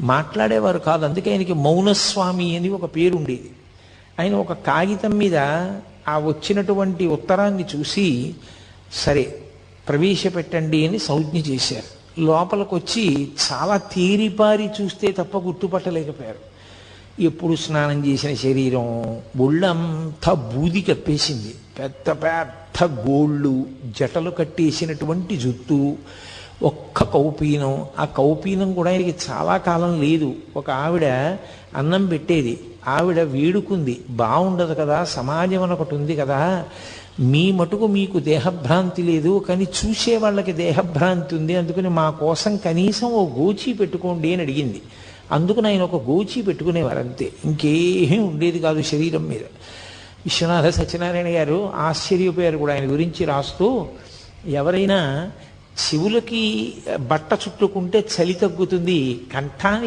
మాట్లాడేవారు కాదు. అందుకే ఆయనకి మౌనస్వామి అని ఒక పేరు ఉండేది. ఆయన ఒక కాగితం మీద ఆ వచ్చినటువంటి ఉత్తరాన్ని చూసి సరే ప్రవేశపెట్టండి అని సంజ్ఞ చేశారు. లోపలికి వచ్చి చాలా తీరిపారి చూస్తే తప్ప గుర్తుపట్టలేకపోయారు. ఎప్పుడు స్నానం చేసిన శరీరం ఒళ్ళంతా బూది కప్పేసింది. పెద్ద పెద్ద గోళ్ళు జటలు కట్టేసినటువంటి జుత్తు ఒక్క కౌపీనం. ఆ కౌపీనం కూడా ఆయనకి చాలా కాలం లేదు. ఒక ఆవిడ అన్నం పెట్టేది. ఆవిడ వేడుకుంది. బాగుండదు కదా సమాజం అని ఒకటి ఉంది కదా. మీ మటుకు మీకు దేహభ్రాంతి లేదు కానీ చూసే వాళ్ళకి దేహభ్రాంతి ఉంది అందుకని మా కోసం కనీసం ఓ గోచి పెట్టుకోండి అని అడిగింది. అందుకు ఆయన ఒక గోచి పెట్టుకునేవారు అంతే. ఇంకేమీ ఉండేది కాదు శరీరం మీద. విశ్వనాథ సత్యనారాయణ గారు ఆశ్చర్యపోయారు కూడా ఆయన గురించి రాస్తూ ఎవరైనా చెవులకి బట్ట చుట్టుకుంటే చలి తగ్గుతుంది కంఠానికి